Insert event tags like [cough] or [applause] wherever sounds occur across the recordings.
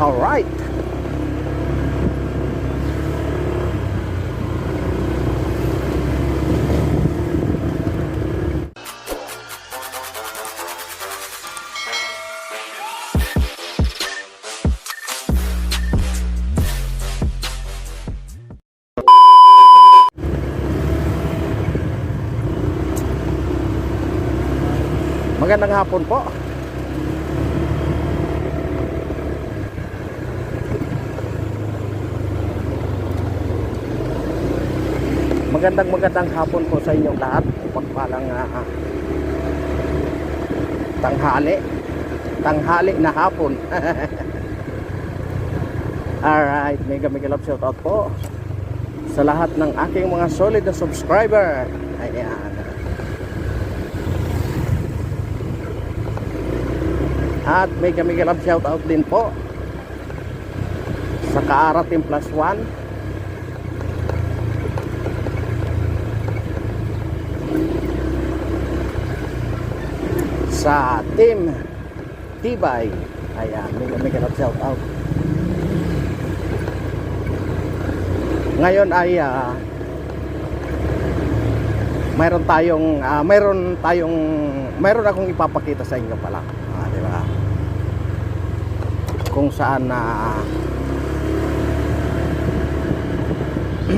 Alright. Magandang hapon po. Magandang magandang hapon po sa inyong lahat. Pagpalang uh, tanghali. Tanghali na hapon. [laughs] Alright, mega mega love shout out po sa lahat ng aking mga solid na subscriber. Ayan. At mega mega love shout out din po sa Kaarating Plus One. Sa Team Tibay. Ayan, mega mega love shout out. Ngayon ay ah, mayroon tayong ah, mayroon tayong mayroon akong ipapakita sa inyo pala. Ah, di ba? Kung saan na [clears throat]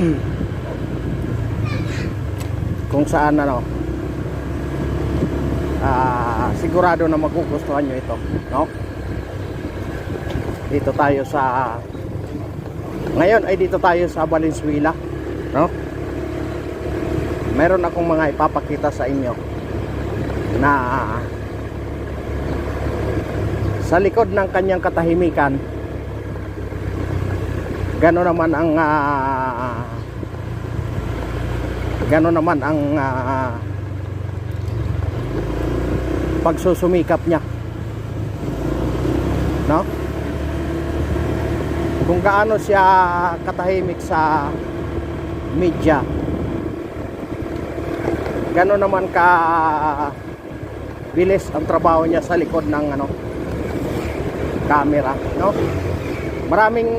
kung saan ano ah, sigurado na magugustuhan nyo ito no? Dito tayo sa ngayon ay dito tayo sa Valenzuela no? Meron akong mga ipapakita sa inyo na sa likod ng kanyang katahimikan gano'n naman ang uh, gano'n naman ang ah, pagsusumikap niya. No? Kung gaano siya katahimik sa media. Gano'n naman ka bilis ang trabaho niya sa likod ng ano camera no? Maraming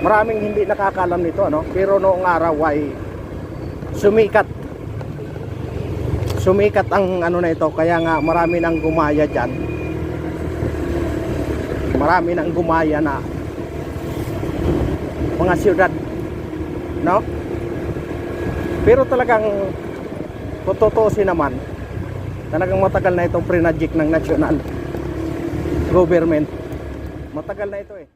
maraming hindi nakakalam nito ano pero noong araw ay sumikat sumikat ang ano na ito kaya nga marami nang gumaya diyan marami nang gumaya na mga siyudad no? Pero talagang kung naman talagang matagal na itong prinajik ng national government. Matagal na ito eh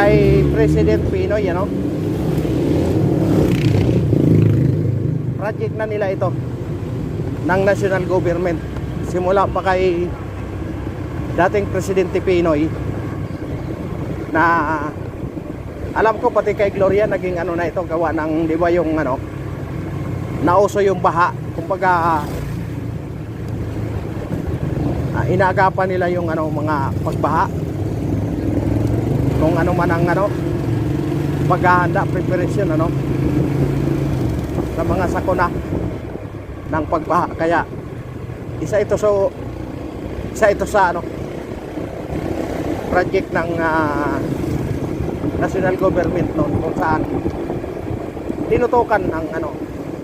kay President Pinoy ano project na nila ito ng national government. Simula pa kay dating Presidente Pinoy na alam ko pati kay Gloria naging ano na ito gawa ng di ba yung ano nauso yung baha. Kumbaga ah, inaagapan nila yung ano mga pagbaha kung ano man ang ano paghahanda preparation ano sa mga sakuna ng pagbaha. Kaya isa ito so isa ito sa ano project ng ah, national government noon kung saan tinutukan ng ano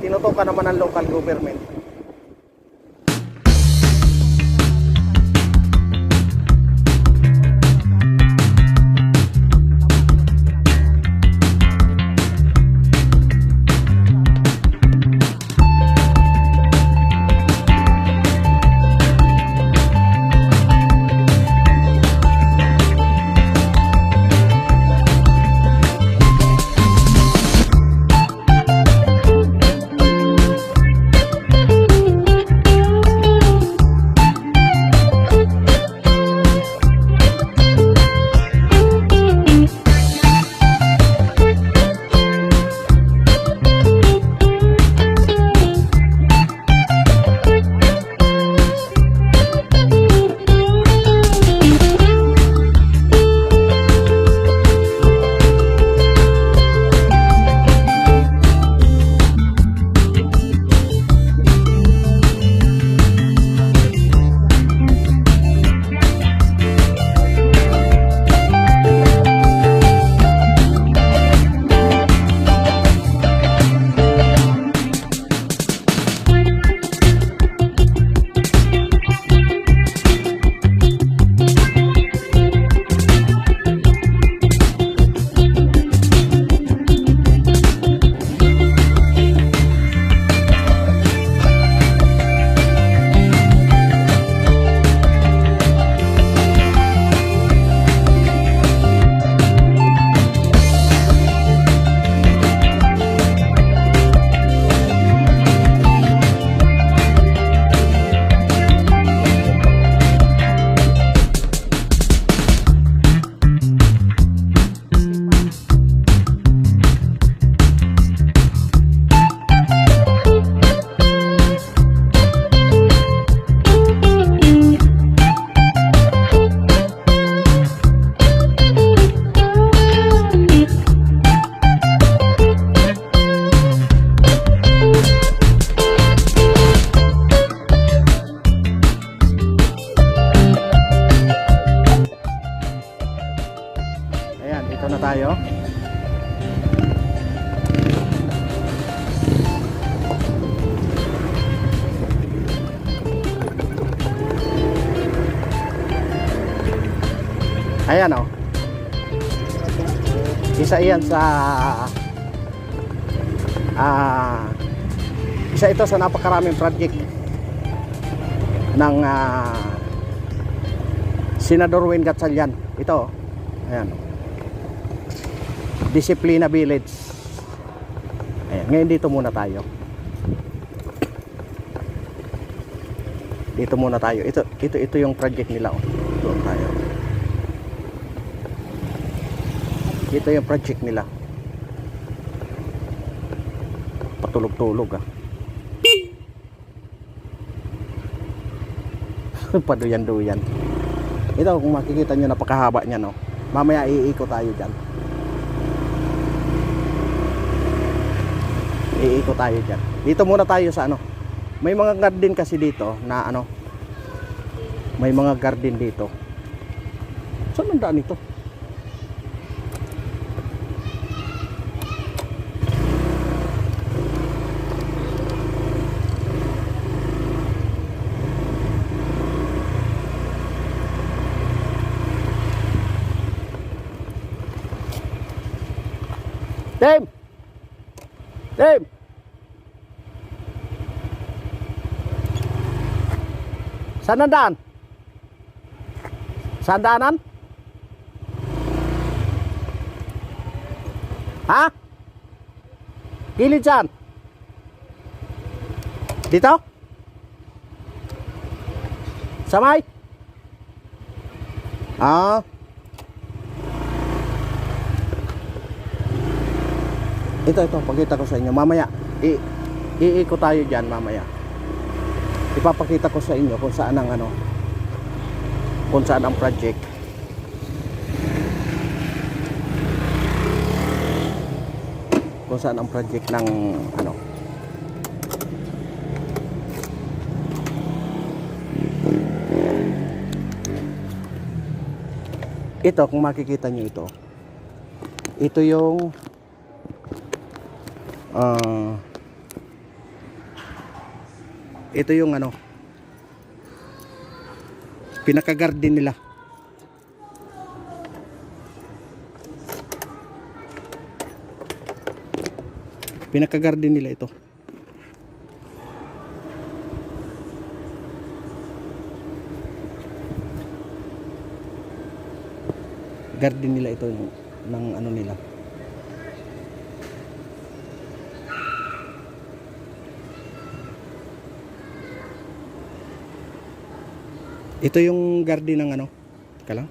tinutukan naman ng local government dito na tayo. Ayan o. Isa iyan sa ah isa ito sa napakaraming project ng ah, Senador Wayne Gatchalian. Ito. oh. Ayan. Disiplina Village. Ayan. Ngayon dito muna tayo. Dito muna tayo. Ito ito ito yung project nila oh. Doon tayo. Ito yung project nila. Patulog-tulog ah. [laughs] Paduyan-duyan. Ito kung makikita nyo napakahaba niya no. Mamaya iikot tayo dyan. Iikot tayo dyan. Dito muna tayo sa ano. May mga garden kasi dito na ano. May mga garden dito. Saan ang daan ito? Dave! Dave! Saan ang daan? Saan daanan? Ha? Gilid saan? Dito? Samay? Ah. Ito, ito. Pakita ko sa inyo. Mamaya. I iikot tayo dyan mamaya. Ipapakita ko sa inyo kung saan ang ano. Kung saan ang project. Kung saan ang project ng ano. Ito, kung makikita nyo ito. Ito yung ah ito yung ano pinaka-garden nila. Pinaka-garden nila ito. Garden nila ito ng ano nila Ito yung garden ng ano? Teka lang.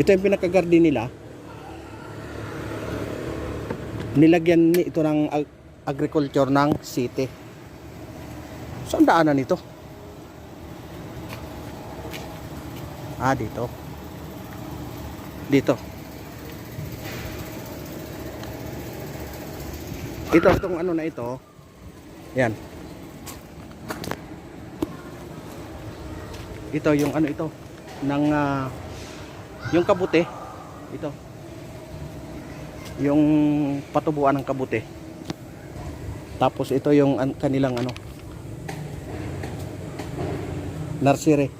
Ito yung pinaka-garden nila. Nilagyan ni ito ng ag- agriculture ng city. Saan daanan ito? Ah, dito. Dito. Ito, itong ano na ito. Yan. Ito, yung ano ito. Ng, ah, yung kabute. Ito. Yung patubuan ng kabute. Tapos ito yung an- kanilang ano. Nursery.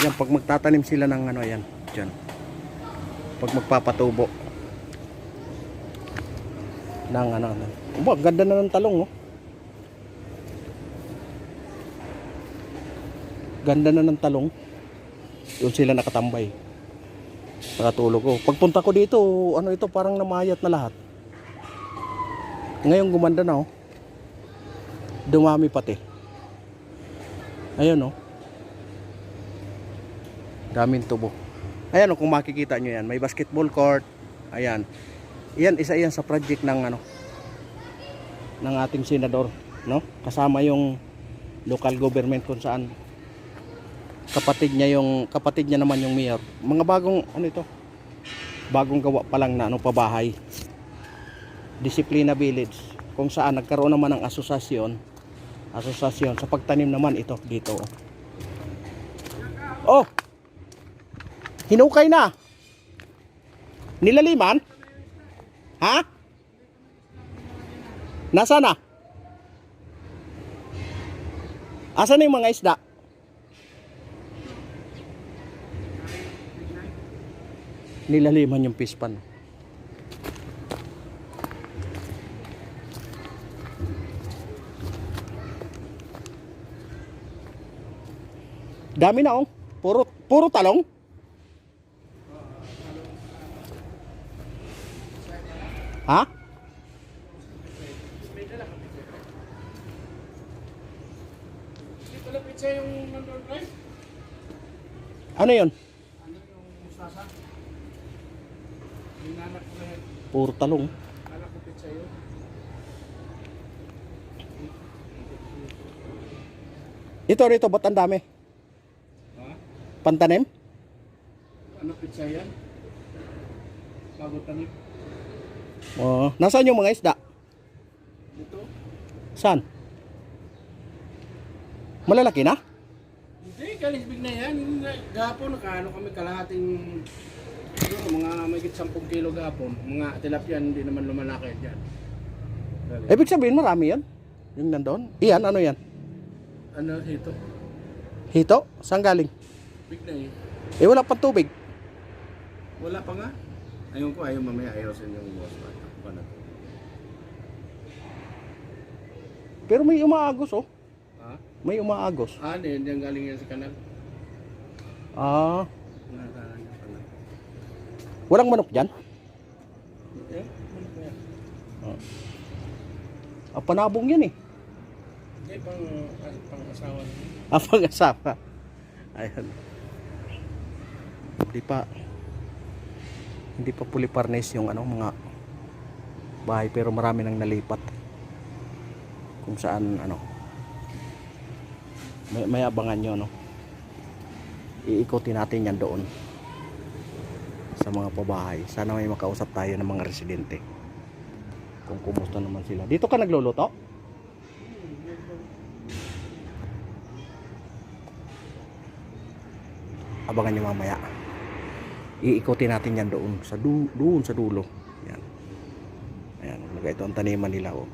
Yan, pag magtatanim sila ng ano, yan. Diyan. Pag magpapatubo ng ano, ano. Aba, ang ganda na ng talong, oh. Ganda na ng talong. Doon sila nakatambay. Nakatulog ko. Pagpunta ko dito, ano ito, parang namayat na lahat. Ngayon gumanda na, oh. Dumami pati. Ayun, oh. Daming tubo. Ayan, oh, kung makikita nyo yan. May basketball court. Ayan. Yan isa yan sa project ng ano ng ating senador, no? Kasama yung local government kung saan kapatid niya yung kapatid niya naman yung mayor. Mga bagong ano ito? Bagong gawa pa lang na ano pabahay. Disiplina Village kung saan nagkaroon naman ng asosasyon asosasyon sa pagtanim naman ito dito. Oh. Hinukay na. Nilaliman? Ha? Nasa na? Asa na yung mga isda? Nilaliman yung pispan. Dami na oh. Puro puro talong. Ha? Ano 'yon? Ano yung mustasa? Yung anak ko na yan. Puro talong. Anak ko pizza yun. Ito rito ba't ang dami? Ha? Pantanim? Ano pizza yan? Bago tanim. Oo. Nasaan yung mga isda? Dito? Saan? Malalaki na? Hindi, kalisbig na yan. Gapon, nakaano kami kalahating siguro mga may 10 kilo gapon. Mga tilapia hindi naman lumalaki dyan. Galing. Ibig sabihin marami yan. Yung nandoon. Iyan, ano yan? Ano ito? Hito? Saan galing? Big na eh. Eh wala pang tubig. Wala pa nga. Ayun ko, ayaw mamaya ayusin yung boss pa. Pero may umaagos oh. Ha? May umaagos. Ah, hindi, yan galing yan sa kanal. Ah, Nakakalan yung kanal. walang manok dyan? Eh, ano ba yan? Ah, panabong yan eh. Hindi, pang, ah, pang asawa. Ah. Ayan. Hindi pa hindi pa fully furnished yung ano mga bahay pero marami nang nalipat. Kung saan ano may, may abangan nyo no? Iikutin natin yan doon sa mga pabahay. Sana may makausap tayo ng mga residente. Kung kumusta naman sila. Dito ka nagluluto? abangan nyo mamaya iikutin natin yan doon sa du doon sa dulo. Yan. Ayan mga ito ang taniman nila oh